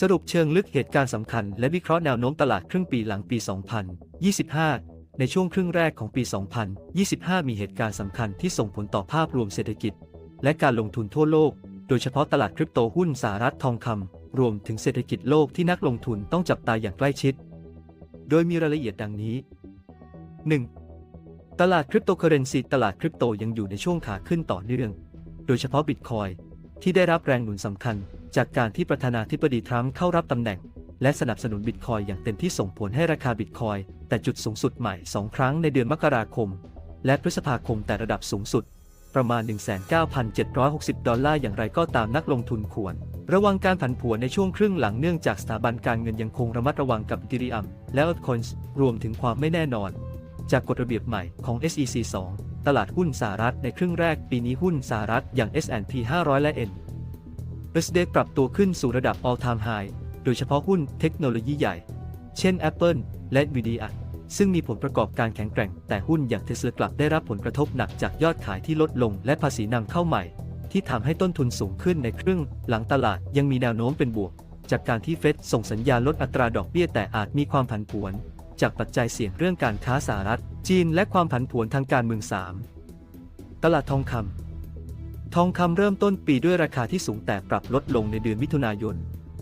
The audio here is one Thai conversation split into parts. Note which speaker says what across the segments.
Speaker 1: สรุปเชิงลึกเหตุการณ์สำคัญและวิเคราะห์แนวโน้มตลาดครึ่งปีหลังปี 2025 ในช่วงครึ่งแรกของปี 2025 มีเหตุการณ์สำคัญที่ส่งผลต่อภาพรวมเศรษฐกิจ และการลงทุนทั่วโลก โดยเฉพาะตลาดคริปโตหุ้นสหรัฐทองคำรวมถึงเศรษฐกิจโลกที่นักลงทุนต้องจับตาอย่างใกล้ชิด โดยมีรายละเอียดดังนี้ 1. ตลาดคริปโตเคอเรนซีตลาดคริปโตยังอยู่ในช่วงขาขึ้นต่อเนื่อง โดยเฉพาะบิตคอย ที่ได้รับแรงหนุนสำคัญ จากการที่ประธานาธิบดีทรัมป์เข้ารับตำแหน่ง และสนับสนุนบิตคอยอย่างเต็มที่ส่งผลให้ราคาบิตคอยแต่จุดสูงสุดใหม่ 2 ครั้งในเดือนมกราคม และพฤษภาคมแต่ระดับสูงสุด ประมาณ 19,760 ดอลลาร์อย่างไรก็ตามนักลงทุนควร ระวังการผันผวนในช่วงครึ่งหลังเนื่องจากสถาบันการเงินยังคงระมัดระวังกับอีเทเรียมและ altcoins รวมถึงความไม่แน่นอน จากกฎระเบียบใหม่ของ SEC 2 ตลาดหุ้นสหรัฐในครึ่งแรกปีนี้หุ้นสหรัฐอย่าง S&P 500 และ N SD ปรับตัวขึ้นสู่ระดับ all time high โดยเฉพาะหุ้นเทคโนโลยีใหญ่ เช่น Apple และ Nvidia ซึ่งมีผลประกอบการแข็งแกร่ง แต่หุ้นอย่างเทสลากลับได้รับผลกระทบหนักจากยอดขายที่ลดลง และภาษีนำเข้าใหม่ ที่ทำให้ต้นทุนสูงขึ้นในครึ่ง หลังตลาดยังมีแนวโน้มเป็นบวก จากการที่เฟดส่งสัญญาณลดอัตราดอกเบี้ยแต่อาจมีความผันผวน จากปัจจัยเสี่ยงเรื่องการค้าสหรัฐ จีนและความผันผวนทางการเมือง 3. ตลาดทองคำทองคำเริ่มต้นปีด้วยราคาที่สูงแต่ปรับลดลงในเดือนมิถุนายน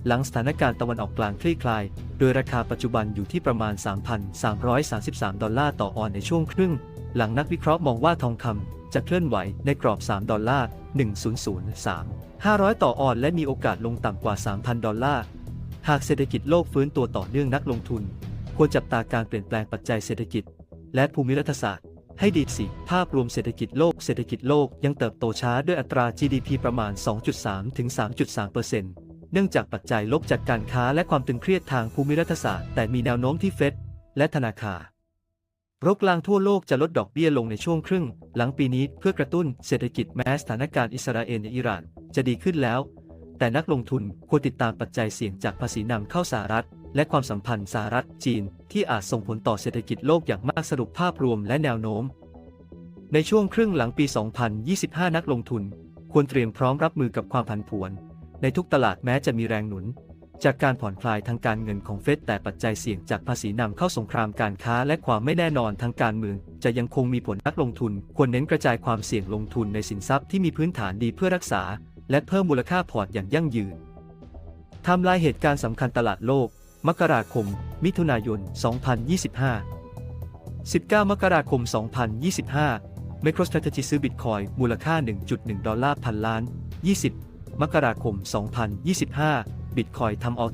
Speaker 1: หลังสถานการณ์ตะวันออกกลางคลี่คลาย โดยราคาปัจจุบันอยู่ที่ประมาณ 3,333 ดอลลาร์ต่อออนในช่วงครึ่ง หลังนักวิเคราะห์มองว่าทองคำจะเคลื่อนไหวในกรอบ 3 ดอลลาร์ 1003 500 ต่อออนและมีโอกาสลงต่ำกว่า 3,000 ดอลลาร์ หากเศรษฐกิจโลกฟื้นตัวต่อเนื่องนักลงทุน ควรจับตาการเปลี่ยนแปลงปัจจัยเศรษฐกิจ และภูมิรัฐศาสตร์ ให้ดีสิภาพรวมเศรษฐกิจโลก เศรษฐกิจโลกยังเติบโตช้าด้วยอัตรา GDP ประมาณ 2.3 ถึง 3.3%เนื่องจากปัจจัยลบจากการค้าและความตึงเครียดทางภูมิรัฐศาสตร์ แต่มีแนวโน้มที่เฟดและธนาคารรกลางทั่วโลกจะลดดอกเบี้ยลงในช่วงครึ่ง หลังปีนี้เพื่อกระตุ้นเศรษฐกิจแม้สถานการณ์อิสราเอลในอิหร่าน จะดีขึ้นแล้ว แต่นักลงทุนควรติดตามปัจจัยเสี่ยงจากภาษีนำเข้าสหรัฐ และความสัมพันธ์สหรัฐจีน ที่อาจส่งผลต่อเศรษฐกิจโลกอย่างมากสรุปภาพรวมและแนวโน้ม ในช่วงครึ่งหลังปี 2025 นักลงทุน ควรเตรียมพร้อมรับมือกับความผันผวน ในทุกตลาดแม้จะมีแรงหนุน จากการผ่อนคลายทางการเงินของเฟดแต่ปัจจัยเสี่ยงจากภาษีนำเข้าสงครามการค้า และความไม่แน่นอนทางการเมือง จะยังคงมีผลนักลงทุน ควรเน้นกระจายความเสี่ยงลงทุนในสินทรัพย์ที่มีพื้นฐานดีเพื่อรักษา และเพิ่มมูลค่าพอร์ตอย่างยั่งยืนทำลายเหตุการณ์สำคัญตลาดโลก มกราคม มิถุนายน 2025 19 มกราคม 2025 MicroStrategy ซื้อบิตคอยมูลค่า 1.1 ดอลลาร์พันล้าน 20 มกราคม 2025 บิตคอยทำออ